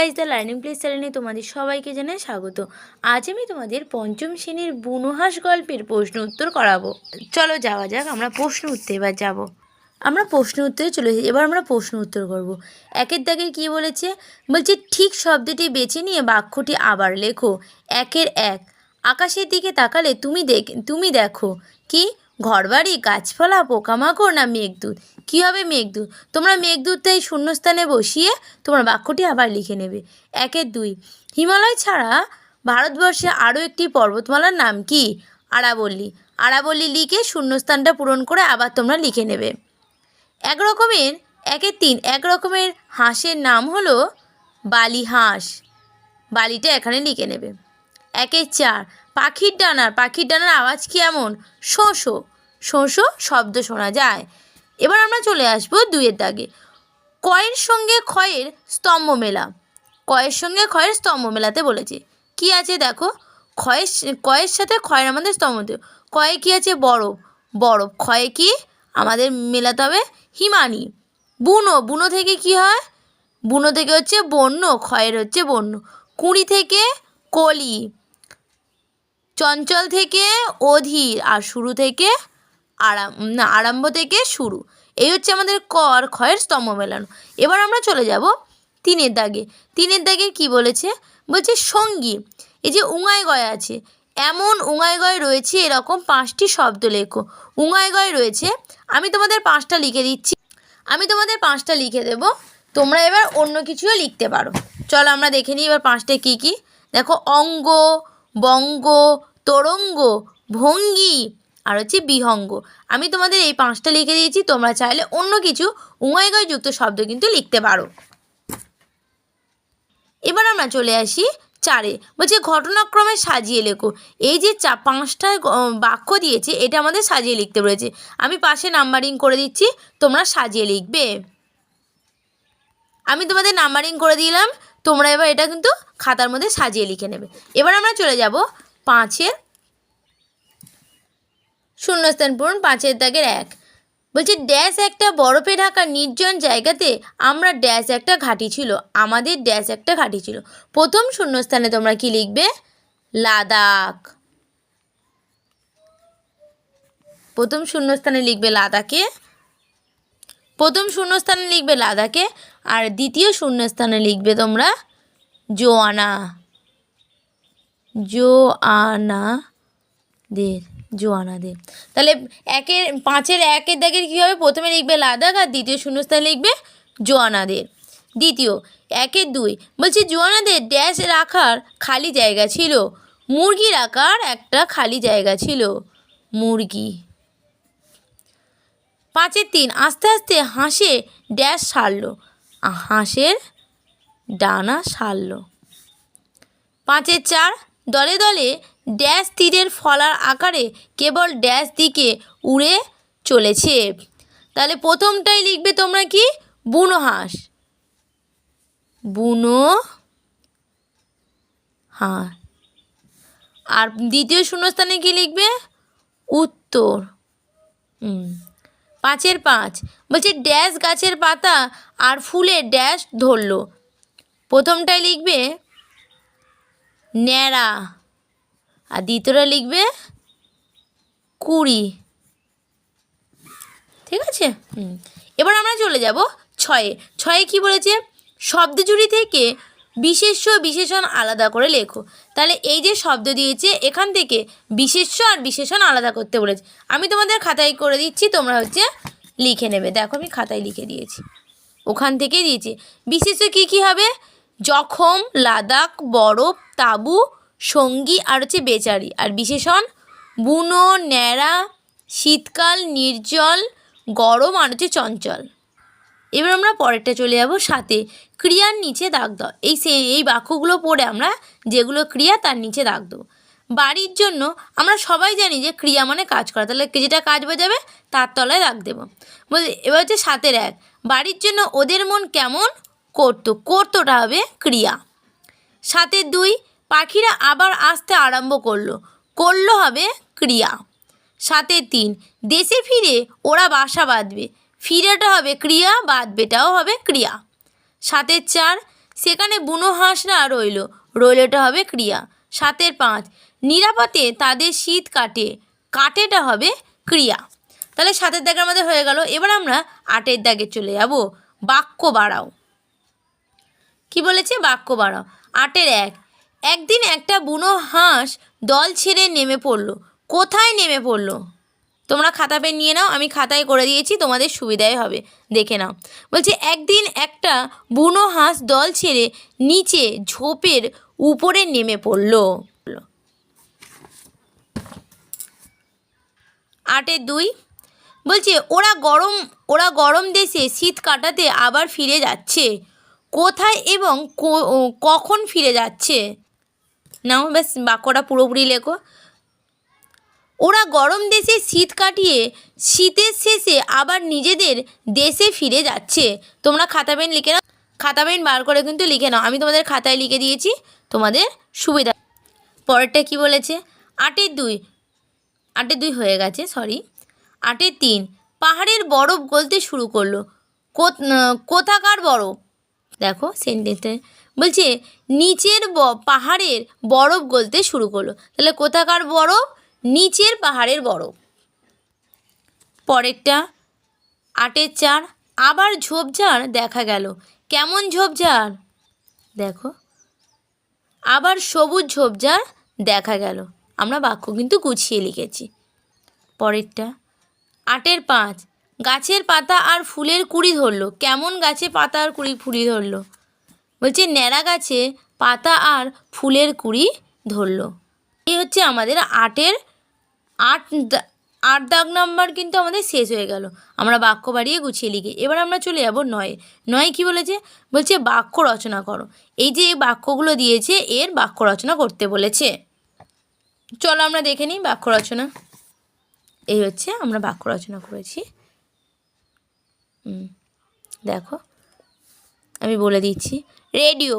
Guys the learning place চ্যানেলে তোমাদের সবাইকে জানাই স্বাগত। আজ আমি তোমাদের পঞ্চম শ্রেণির বুনোহাস গল্পের প্রশ্ন উত্তর করাবো। চলো যাওয়া যাক, আমরা প্রশ্ন উত্তর এবার যাব। আমরা প্রশ্ন উত্তরে চলে এসেছি, এবার আমরা প্রশ্ন উত্তর করব। একের দাগের কি বলেছে? বলছে, ঠিক শব্দটি বেছে নিয়ে বাক্যটি আবার লেখো। একের এক, আকাশের দিকে তাকালে তুমি দেখ, তুমি দেখো। কি? ঘরবাড়ি, গাছপালা, পোকামাকড় না মেঘদূত? কী হবে মেঘদূত? তোমরা মেঘদূতটাই শূন্যস্থানে বসিয়ে তোমরা বাক্যটি আবার লিখে নেবে। একের দুই। হিমালয় ছাড়া ভারতবর্ষে আরও একটি পর্বতমালার নাম কি? আরাবল্লী। আরাবল্লী লিখে শূন্যস্থানটা পূরণ করে আবার তোমরা লিখে নেবে। এক রকমের একের তিন এক রকমের হাঁসের নাম হলো বালি হাঁস বালিটা এখানে লিখে নেবে। একের চার পাখির ডানার পাখির ডানার আওয়াজ কি এমন? শোঁশো শোঁশো শব্দ শোনা যায়। এবার আমরা চলে আসব দুইয়ের দাগে। কয়ের সঙ্গে ক্ষয়ের স্তম্ভ মেলা। কয়ের সঙ্গে ক্ষয়ের স্তম্ভ মেলাতে বলেছে। কি আছে দেখো? ক্ষয়ের কয়ের সাথে ক্ষয়ের আমাদের স্তম্ভ কয়ে কি আছে? বরফ। বরফ। ক্ষয়ে কি? আমাদের মেলাতে হবে হিমানি। বুনো বুনো থেকে কি হয়? বুনো থেকে হচ্ছে বন্য, ক্ষয়ের হচ্ছে বন্য। কুঁড়ি থেকে কলি। চঞ্চল থেকে অধীর আর শুরু থেকে আরাম, না, আরম্ভ থেকে শুরু। এই হচ্ছে আমাদের ক আর ক্ষয়ের স্তম্ভ মেলানো। এবার আমরা চলে যাব তিনের দাগে। তিনের দাগে কি বলেছে? বলছে সঙ্গী। এই যে উঙায় গয় আছে, এমন উঙায় গয় রয়েছে এরকম পাঁচটি শব্দ লেখো। উঙায় গয় রয়েছে, আমি তোমাদের পাঁচটা লিখে দিচ্ছি। আমি তোমাদের পাঁচটা লিখে দেব, তোমরা এবার অন্য কিছুও লিখতে পারো। চলো আমরা দেখে নিই এবার পাঁচটা কী কী। দেখো অঙ্গ, বঙ্গ তরঙ্গ, ভঙ্গি আর হচ্ছে বিহঙ্গ। আমি তোমাদের এই পাঁচটা লিখে দিয়েছি, তোমরা চাইলে অন্য কিছু যুক্ত শব্দ কিন্তু লিখতে পারো। এবার আমরা চলে আসি চারে। বলছে, ঘটনাক্রমে সাজিয়ে লেখো। এই যে চা, পাঁচটা বাক্য দিয়েছে, এটা আমাদের সাজিয়ে লিখতে বলেছে। আমি পাশে নাম্বারিং করে দিচ্ছি, তোমরা সাজিয়ে লিখবে। আমি তোমাদের নাম্বারিং করে দিলাম, তোমরা এবার এটা কিন্তু খাতার মধ্যে সাজিয়ে লিখে নেবে। এবার আমরা চলে যাব পাঁচের শূন্যস্থান পূরণ, পাঁচের দাগের এক। বলছি ড্যাশ একটা বরফে ঢাকা নির্জন জায়গাতে আমরা ড্যাশ একটা ঘাঁটি ছিল, আমাদের ড্যাশ একটা ঘাঁটি ছিল। প্রথম শূন্যস্থানে তোমরা কি লিখবে? লাদাখ। প্রথম শূন্যস্থানে লিখবে লাদাখে। প্রথম শূন্যস্থানে লিখবে লাদাখে। আর দ্বিতীয় শূন্যস্থানে লিখবে তোমরা জোয়ানা। জোয়ানা দের জোয়ানাদের। তাহলে একের, পাঁচের একের দাগের কী হবে? প্রথমে লিখবে লাদাখ আর দ্বিতীয় শূন্যস্থানে লিখবে জোয়ানাদের। দ্বিতীয়, একের দুই। বলছি জোয়ানাদের ড্যাশ রাখার খালি জায়গা ছিল। মুরগি রাখার একটা খালি জায়গা ছিল। মুরগি। পাঁচের তিন, আস্তে আস্তে হাঁসে ড্যাশ সারলো। হাঁসের ডানা সারলো। পাঁচের চার দলে দলে ড্যাশ তীরের ফলার আকারে কেবল ড্যাশ দিকে উড়ে চলেছে। তাহলে প্রথমটাই লিখবে তোমরা কি? বুনো হাঁস। বুনো হাঁস। আর দ্বিতীয় শূন্যস্থানে কি লিখবে? উত্তর। পাঁচের পাঁচ। বলছে ড্যাশ গাছের পাতা আর ফুলে ড্যাশ ধরলো। প্রথমটায় লিখবে ন্যাড়া। আর দ্বিতীয়টা লিখবে কুড়ি। ঠিক আছে? এবার আমরা চলে যাব ছয়ে। ছয়ে কি বলেছে? শব্দজুড়ি থেকে বিশেষ্য বিশেষণ আলাদা করে লেখো। তাহলে এই যে শব্দ দিয়েছে, এখান থেকে বিশেষ্য আর বিশেষণ আলাদা করতে বলেছে। আমি তোমাদের খাতায় করে দিচ্ছি, তোমরা হচ্ছে লিখে নেবে। দেখো আমি খাতায় লিখে দিয়েছি। ওখান থেকেই দিয়েছি। বিশেষ্য কী কী হবে? জখম, লাদাখ, বরফ, তাঁবু, সঙ্গী আর হচ্ছে বেচারি। আর বিশেষণ বুনো, ন্যাড়া, শীতকাল, নির্জল, গরম আর হচ্ছে চঞ্চল। এবার আমরা পরেরটা চলে যাব সাথে ক্রিয়ার নিচে দাগ দাও। এই সে, এই বাক্যগুলো পড়ে আমরা যেগুলো ক্রিয়া তার নিচে দাগ দেবো বাড়ির জন্য আমরা সবাই জানি যে ক্রিয়া মানে কাজ করা। তাহলে যেটা কাজ বোঝাবে তার তলায় দাগ দেবো। বলছে, এবার হচ্ছে সাতের এক। বাড়ির জন্য ওদের মন কেমন? করতো, করতোটা হবে ক্রিয়া। সাতের দুই, পাখিরা আবার আসতে আরম্ভ করল করল হবে ক্রিয়া। সাতের তিন, দেশে ফিরে ওরা বাসা বাঁধবে, ফিরেটা হবে ক্রিয়া, বাঁধবেটাও হবে ক্রিয়া। সাতের চার, সেখানে বুনো হাঁসরা রইল, রইলটা হবে ক্রিয়া। সাতের পাঁচ, নিরাপদে তাদের শীত কাটে, কাটেটা হবে ক্রিয়া। তাহলে সাতের দাগের আমাদের হয়ে গেল। এবার আমরা আটের দাগে চলে যাব। বাক্য বাড়াও। কি বলেছে বাক্য বাড়াও আটের এক। একদিন একটা বুনো হাঁস দল ছেড়ে নেমে পড়ল। কোথায় নেমে পড়ল? তোমরা খাতা পেন নিয়ে নাও, আমি খাতায় করে দিয়েছি, তোমাদের সুবিধাই হবে। দেখে নাও। বলছে, একদিন একটা বুনো হাঁস দল ছেড়ে নিচে ঝোপের উপরে নেমে পড়ল। আটের দুই। বলছে, ওরা গরম ওরা গরম দেশে শীত কাটাতে আবার ফিরে যাচ্ছে। কোথায় এবং কখন ফিরে যাচ্ছে? নাও বেশ বাক্যটা পুরোপুরি লেখো। ওরা গরম দেশে শীত কাটিয়ে, শীতের শেষে আবার নিজেদের দেশে ফিরে যাচ্ছে। তোমরা খাতা পেন লিখে নাও। খাতা পেন বার করে কিন্তু লিখে নাও। আমি তোমাদের খাতায় লিখে দিয়েছি তোমাদের সুবিধা। পরেরটা কি বলেছে? আটের দুই। আটের দুই হয়ে গেছে সরি আটের তিন। পাহাড়ের বরফ গলতে শুরু করল। কোথাকার বরফ? দেখো সেন্টেন্সে বলছে, নিচের ব- পাহাড়ের বরফ গলতে শুরু করল। তাহলে কোথাকার বরফ? নিচের পাহাড়ের বরফ। পরেরটা, আটের চার, আবার ঝোপঝাড় দেখা গেল। কেমন ঝোপঝাড়? দেখো, আবার সবুজ ঝোপঝাড় দেখা গেল। আমরা বাক্য কিন্তু গুছিয়ে লিখেছি। পরেরটা, আটের পাঁচ গাছের পাতা আর ফুলের কুড়ি ধরলো। কেমন গাছে পাতা আর কুড়ি ফুড়ি ধরলো? বলছে, ন্যাড়া গাছে পাতা আর ফুলের কুড়ি ধরলো। এই হচ্ছে আমাদের আটের, আট আট দাগ নাম্বার কিন্তু আমাদের শেষ হয়ে গেল। আমরা বাক্য বাড়িয়ে গুছিয়ে লিখি। এবার আমরা চলে যাব নয়। নয় কি বলেছে? বলছে, বাক্য রচনা করো। এই যে এই বাক্যগুলো দিয়েছে, এর বাক্য রচনা করতে বলেছে। চলো আমরা দেখে নিই বাক্য রচনা। এই হচ্ছে আমরা বাক্য রচনা করেছি। দেখো, আমি বলে দিচ্ছি, রেডিও।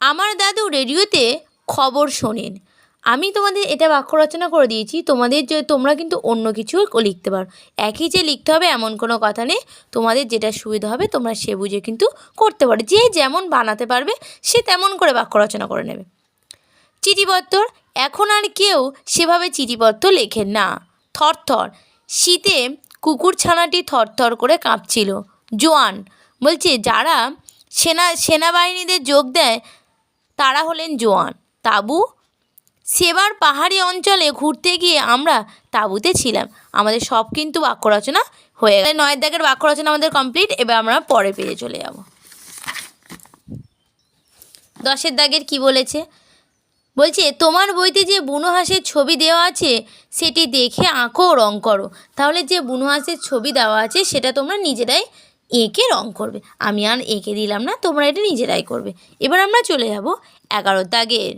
আমার দাদু রেডিওতে খবর শোনেন। আমি তোমাদের এটা বাক্য রচনা করে দিয়েছি, তোমাদের যে তোমরা কিন্তু অন্য কিছু লিখতে পারো। একই যে লিখতে হবে, এমন কোনো কথা নেই। তোমাদের যেটা সুবিধা হবে, তোমরা সে বুঝে কিন্তু করতে পারো। যে যেমন বানাতে পারবে, সে তেমন করে বাক্য রচনা করে নেবে। চিঠিপত্র, এখন আর কেউ সেভাবে চিঠিপত্র লেখেন না। থরথর, শীতে কুকুর ছানাটি থরথর করে কাঁপছিল। জোয়ান বলছে, যারা সেনা, সেনাবাহিনীদের যোগ দেয়, তারা হলেন জোয়ান। তাবু? সেবার পাহাড়ি অঞ্চলে ঘুরতে গিয়ে আমরা তাঁবুতে ছিলাম। আমাদের সব কিন্তু বাক্য রচনা হয়ে গেল। নয়ের দাগের বাক্য রচনা আমাদের কমপ্লিট। এবার আমরা পরে পেয়ে চলে যাব। দশের দাগের কি বলেছে? বলছে, তোমার বইতে যে বুনো হাঁসের ছবি দেওয়া আছে, সেটি দেখে আঁকো রং করো। তাহলে যে বুনো হাঁসের ছবি দেওয়া আছে, সেটা তোমরা নিজেরাই এঁকে রং করবে। আমি আর এঁকে দিলাম না, তোমরা এটা নিজেরাই করবে। এবার আমরা চলে যাব এগারো দাগের।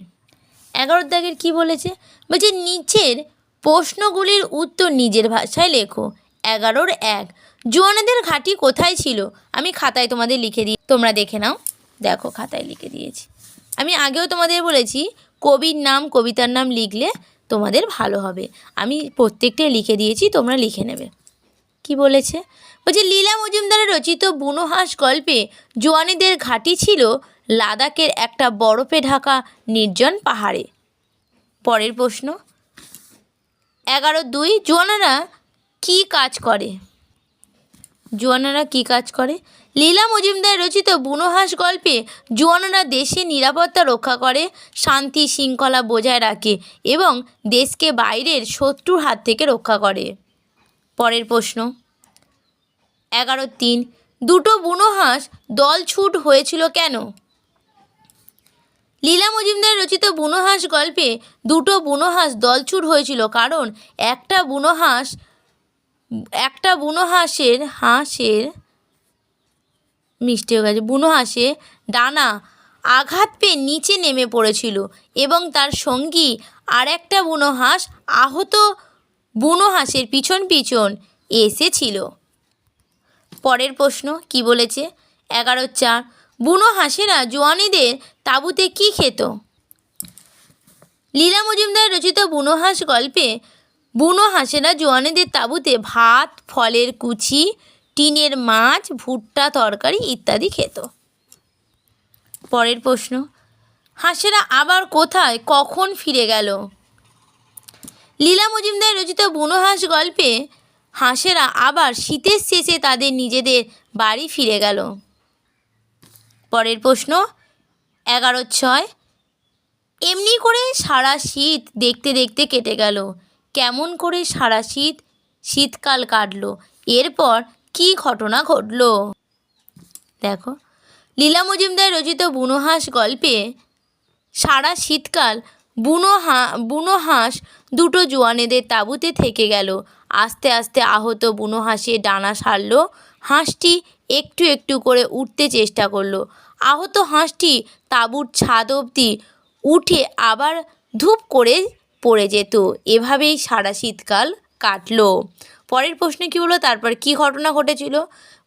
এগারো দাগের কি বলেছে? বলছে, নিচের প্রশ্নগুলির উত্তর নিজের ভাষায় লেখো। এগারোর এক, জোয়ানেদের ঘাঁটি কোথায় ছিল? আমি খাতায় তোমাদের লিখে দিই, তোমরা দেখে নাও। দেখো, খাতায় লিখে দিয়েছি। আমি আগেও তোমাদের বলেছি কবির নাম, কবিতার নাম লিখলে তোমাদের ভালো হবে। আমি প্রত্যেকটা লিখে দিয়েছি, তোমরা লিখে নেবে। কি বলেছে? বলছে, লীলা মজুমদারের রচিত বুনো হাঁস গল্পে জোয়ানিদের ঘাঁটি ছিল লাদাখের একটা বরফে ঢাকা নির্জন পাহাড়ে। পরের প্রশ্ন, এগারো দুই, জোয়ানারা কি কাজ করে? জোয়ানারা কি কাজ করে? লীলা মজুমদার রচিত বুনো হাঁস গল্পে জোয়ানারা দেশের নিরাপত্তা রক্ষা করে, শান্তি শৃঙ্খলা বজায় রাখে এবং দেশকে বাইরের শত্রুর হাত থেকে রক্ষা করে। পরের প্রশ্ন। এগারো তিন, দুটো বুনো হাঁস দল ছুট হয়েছিল কেন? লীলা মজুমদার রচিত বুনো হাঁস গল্পে দুটো বুনো হাঁস দলছুট হয়েছিল কারণ একটা বুনো হাঁস একটা বুনো হাঁসের হাঁসের মিষ্টি হয়ে গেছে। বুনো হাঁসে ডানা আঘাত পেয়ে নিচে নেমে পড়েছিল এবং তার সঙ্গী আর একটা বুনো হাঁস আহত বুনো হাঁসের পিছন পিছন এসেছিল। পরের প্রশ্ন, কি বলেছে? এগারো চার, বুনো হাঁসেরা জোয়ানিদের তাঁবুতে কি খেত? লীলা মজুমদার রচিত বুনো হাঁস গল্পে বুনো হাঁসেরা জোয়ানিদের তাঁবুতে ভাত, ফলের কুচি, টিনের মাছ, ভুট্টা, তরকারি ইত্যাদি খেত। পরের প্রশ্ন, হাঁসেরা আবার কোথায়, কখন ফিরে গেল? লীলা মজুমদার রচিত বুনো হাঁস গল্পে হাঁসেরা আবার শীতের শেষে তাদের নিজেদের বাড়ি ফিরে গেল। পরের প্রশ্ন, এগারো ছয়, এমনি করে সারা শীত দেখতে দেখতে কেটে গেল। কেমন করে সারা শীত, শীতকাল কাটলো, এরপর কি ঘটনা ঘটলো? দেখো, লীলা মজুমদার রচিত বুনো হাঁস গল্পে সারা শীতকাল বুনো হাঁ, বুনো হাঁস দুটো জোয়ানেদের তাঁবুতে থেকে গেল। আস্তে আস্তে আহত বুনো হাঁসে ডানা সারল, হাঁসটি একটু একটু করে উঠতে চেষ্টা করল। আহত হাঁসটি তাঁবুর ছাদ অবধি উঠে আবার ধূপ করে পড়ে যেত। এভাবেই সারা শীতকাল কাটলো। পরের প্রশ্ন কী হলো? তারপর কি ঘটনা ঘটেছিল?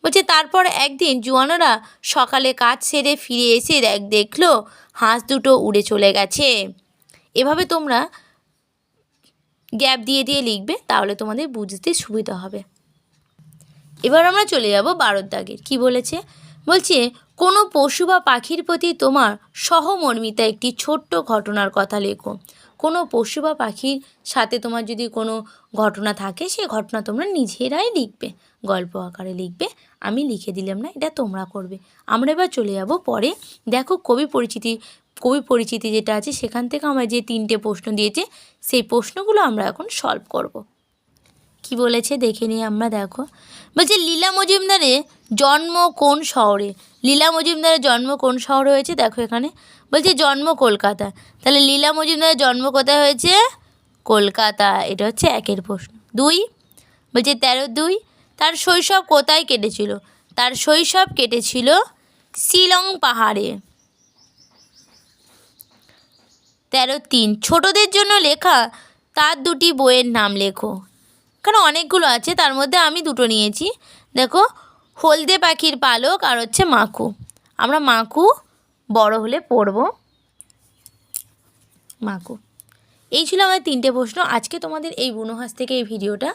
বলছে, তারপর একদিন জোয়ানরা সকালে কাজ সেরে ফিরে এসে দেখ, দেখল হাঁস দুটো উড়ে চলে গেছে। এভাবে তোমরা গ্যাপ দিয়ে দিয়ে লিখবে, তাহলে তোমাদের বুঝতে সুবিধা হবে। এবার আমরা চলে যাব বারোর দাগের কী বলেছে? বলছে, কোনো পশু বা পাখির প্রতি তোমার সহমর্মিতা একটি ছোট্ট ঘটনার কথা লেখো। কোনো পশু বা পাখির সাথে তোমার যদি কোনো ঘটনা থাকে সেই ঘটনা তোমরা নিজেরাই লিখবে, গল্প আকারে লিখবে, আমি লিখে দিলাম না, এটা তোমরা করবে। আমরা এবার চলে যাব পরে। দেখো কবি পরিচিতি কবি পরিচিতি যেটা আছে, সেখান থেকে আমার যে তিনটে প্রশ্ন দিয়েছে, সেই প্রশ্নগুলো আমরা এখন সলভ করব। কি বলেছে দেখে নিই আমরা, দেখো। বলছে, লীলা মজুমদারের জন্ম কোন শহরে? লীলা মজুমদারের জন্ম কোন শহরে হয়েছে, দেখো এখানে। বলছে জন্ম কলকাতা। তাহলে লীলা মজুমদারের জন্ম কোথায় হয়েছে? কলকাতা। এটা হচ্ছে একের প্রশ্ন। দুই? বলছে তেরো দুই? তার শৈশব কোথায় কেটেছিল? তার শৈশব কেটেছিল শিলং পাহাড়ে। তেরো তিন। ছোটদের জন্য লেখা, তার দুটি বইয়ের নাম লেখো। এখানে অনেকগুলো আছে, তার মধ্যে আমি দুটো নিয়েছি। দেখো, হলদে পাখির পালক আর হচ্ছে মাকু। আমরা মাকু বড় হলে পড়ব। মাকু এই ছিল আমার তিনটে প্রশ্ন। আজকে তোমাদের এই বুনোহাস থেকে এই ভিডিওটা